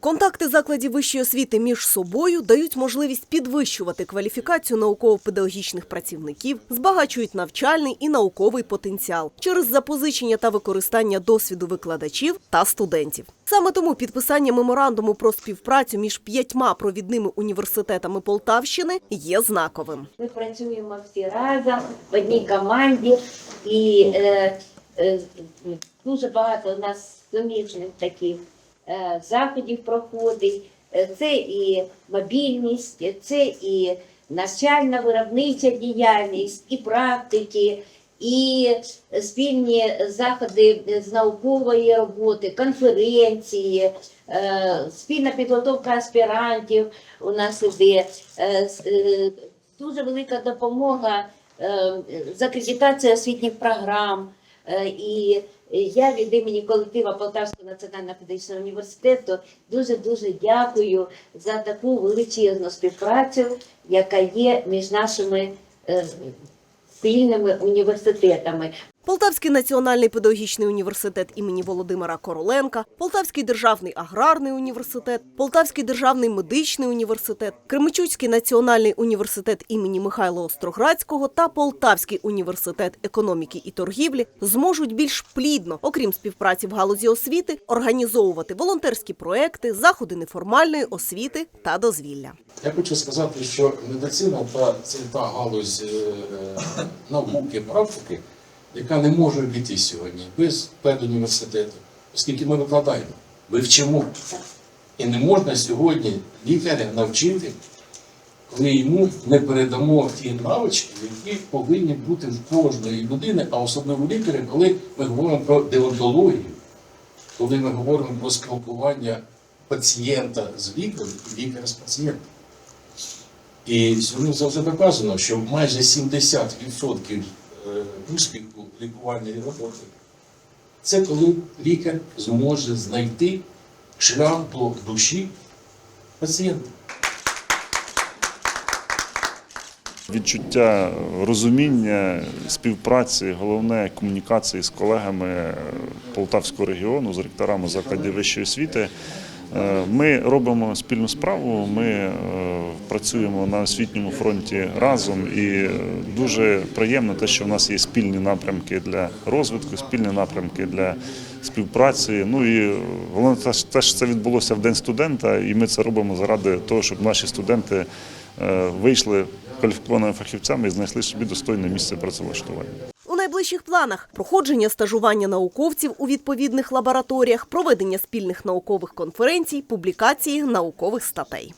Контакти закладів вищої освіти між собою дають можливість підвищувати кваліфікацію науково-педагогічних працівників, збагачують навчальний і науковий потенціал через запозичення та використання досвіду викладачів та студентів. Саме тому підписання меморандуму про співпрацю між п'ятьма провідними університетами Полтавщини є знаковим. Ми працюємо всі разом в одній команді, і е, е, дуже багато у нас суміжних таких заходів проходить. Е, Це і мобільність, це і навчальна виробнича діяльність, і практики, і спільні заходи з наукової роботи, конференції, е, спільна підготовка аспірантів у нас іде. е, е, дуже велика допомога е, з акредитації освітніх програм. Е, І я від імені колектива Полтавського національного педагогічного університету дуже дуже дякую за таку величезну співпрацю, яка є між нашими е, спільними університетами. Полтавський національний педагогічний університет імені Володимира Короленка, Полтавський державний аграрний університет, Полтавський державний медичний університет, Кременчуцький національний університет імені Михайла Остроградського та Полтавський університет економіки і торгівлі зможуть більш плідно, окрім співпраці в галузі освіти, організовувати волонтерські проекти, заходи неформальної освіти та дозвілля. Я хочу сказати, що медицина та та галузь е, е, науки, практики, яка не може обійти сьогодні без педуніверситету, оскільки ми викладаємо, ми вчимо. І не можна сьогодні лікаря навчити, коли йому не передамо ті навички, які повинні бути в кожної людини, а особливо лікаря, коли ми говоримо про деонтологію, коли ми говоримо про спілкування пацієнта з лікарем і лікаря з пацієнтом. І сьогодні завжди доказано, що майже 70% е, успіху лікування і роботи це коли лікар зможе знайти шлях до душі пацієнта. Відчуття розуміння, співпраці, головне комунікації з колегами Полтавського регіону, з ректорами закладів вищої освіти. Е, Ми робимо спільну справу, ми е, працюємо на освітньому фронті разом, і е, дуже приємно те, що в нас є спільні напрямки для розвитку, спільні напрямки для співпраці. Ну і головне теж- теж це відбулося в день студента, і ми це робимо заради того, щоб наші студенти вийшли кваліфікованими фахівцями і знайшли собі достойне місце працевлаштування. Найближчих планах проходження стажування науковців у відповідних лабораторіях, проведення спільних наукових конференцій, публікації наукових статей.